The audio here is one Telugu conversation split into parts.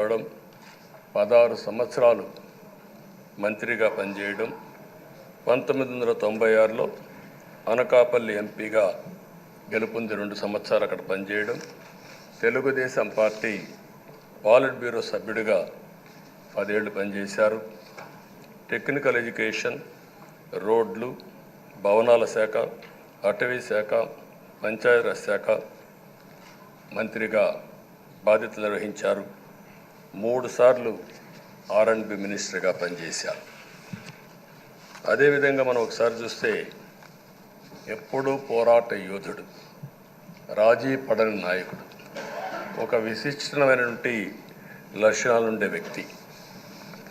అవడం పదహారు సంవత్సరాలు మంత్రిగా పనిచేయడం పంతొమ్మిది వందల తొంభై ఆరులో అనకాపల్లి ఎంపీగా గెలుపొంది రెండు సంవత్సరాలు అక్కడ పనిచేయడం తెలుగుదేశం పార్టీ పాలిట్ బ్యూరో సభ్యుడిగా పదేళ్ళు పనిచేశారు. టెక్నికల్ ఎడ్యుకేషన్ రోడ్లు భవనాల శాఖ అటవీ శాఖ పంచాయతీరాజ్ శాఖ మంత్రిగా బాధ్యతలు నిర్వహించారు. మూడు సార్లు ఆర్ అండ్ బి మినిస్టర్గా పనిచేశారు అదేవిధంగా మనం ఒకసారి చూస్తే ఎప్పుడూ పోరాట యోధుడు రాజీ పడని నాయకుడు ఒక విశిష్టమైనటువంటి లక్షణాలుండే వ్యక్తి.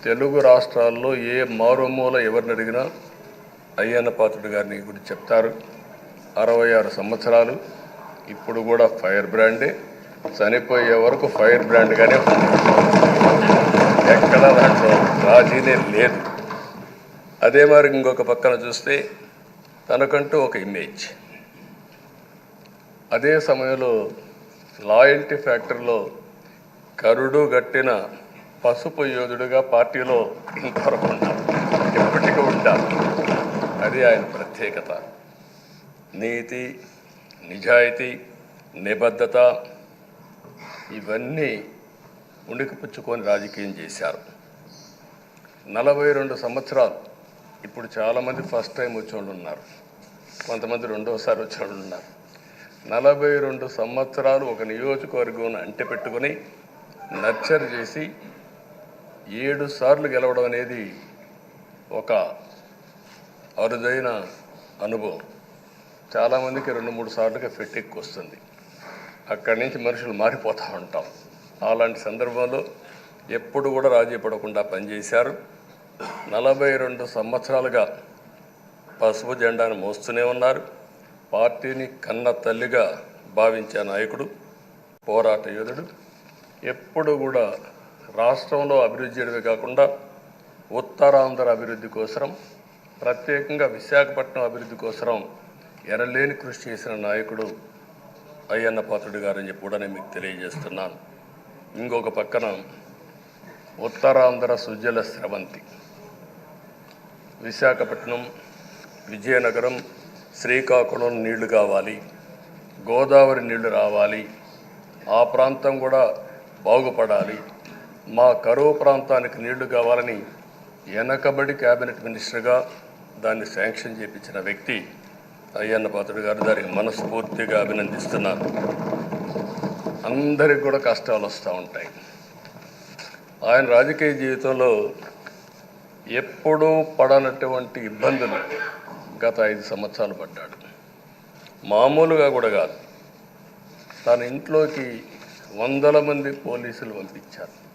తెలుగు రాష్ట్రాల్లో ఏ మారుమూల ఎవరిని అడిగినా అయ్యన్న పాత్రుడు గారిని గురించి చెప్తారు. అరవై ఆరు సంవత్సరాలు ఇప్పుడు కూడా ఫైర్ బ్రాండే. చనిపోయే వరకు ఫైర్ బ్రాండ్గానే ఎక్కడ దాంట్లో రాజీనే లేదు. అదే మరి ఇంకొక పక్కన చూస్తే తనకంటూ ఒక ఇమేజ్ అదే సమయంలో లాయల్టీ ఫ్యాక్టరీలో కరుడు గట్టిన పసుపు యోధుడుగా పార్టీలో ఇంతవరకు ఉంటారు ఎప్పటికీ ఉంటారు అది ఆయన ప్రత్యేకత. నీతి నిజాయితీ నిబద్ధత ఇవన్నీ ఉణికిపుచ్చుకొని రాజకీయం చేశారు. నలభై రెండు సంవత్సరాలు ఇప్పుడు చాలామంది ఫస్ట్ టైం వచ్చేవాళ్ళు ఉన్నారు. కొంతమంది రెండోసారి వచ్చేవాళ్ళు ఉన్నారు. నలభై రెండు సంవత్సరాలు ఒక నియోజకవర్గం అంటె పెట్టుకొని నర్చర్ చేసి ఏడు సార్లు గెలవడం అనేది ఒక అరుదైన అనుభవం. చాలామందికి రెండు మూడు సార్లుగా ఫెట్టెక్కి వస్తుంది. అక్కడి నుంచి మనుషులు మారిపోతూ ఉంటాం. అలాంటి సందర్భంలో ఎప్పుడు కూడా రాజీ పడకుండా పనిచేశారు. నలభై రెండు సంవత్సరాలుగా పసుపు జెండాను మోస్తూనే ఉన్నారు. పార్టీని కన్న తల్లిగా భావించే నాయకుడు పోరాట యోధుడు. ఎప్పుడు కూడా రాష్ట్రంలో అభివృద్ధి చేయడమే కాకుండా ఉత్తరాంధ్ర అభివృద్ధి కోసం ప్రత్యేకంగా విశాఖపట్నం అభివృద్ధి కోసం ఎనలేని కృషి చేసిన నాయకుడు అయ్యన్న పాత్రుడు గారని చెప్పి కూడా నేను మీకు తెలియజేస్తున్నాను. ఇంకొక పక్కన ఉత్తరాంధ్ర సుజల స్రవంతి. విశాఖపట్నం విజయనగరం శ్రీకాకుళం నీళ్ళు కావాలి గోదావరి నీళ్ళు రావాలి ఆ ప్రాంతం కూడా బాగుపడాలి మా కరువు ప్రాంతానికి నీళ్ళు కావాలని వెనకబడి క్యాబినెట్ మినిస్టర్గా దాన్ని శాంక్షన్ చేపించిన వ్యక్తి అయ్యన్న పాత్రుడు గారు దానికి మనస్ఫూర్తిగా అభినందిస్తున్నాను. అందరికి కూడా కష్టాలు వస్తూ ఉంటాయి. ఆయన రాజకీయ జీవితంలో ఎప్పుడూ పడనటువంటి ఇబ్బందులు గత ఐదు సంవత్సరాలు పడ్డాడు. మామూలుగా కూడా కాదు. తన ఇంట్లోకి వందల మంది పోలీసులు పంపించారు.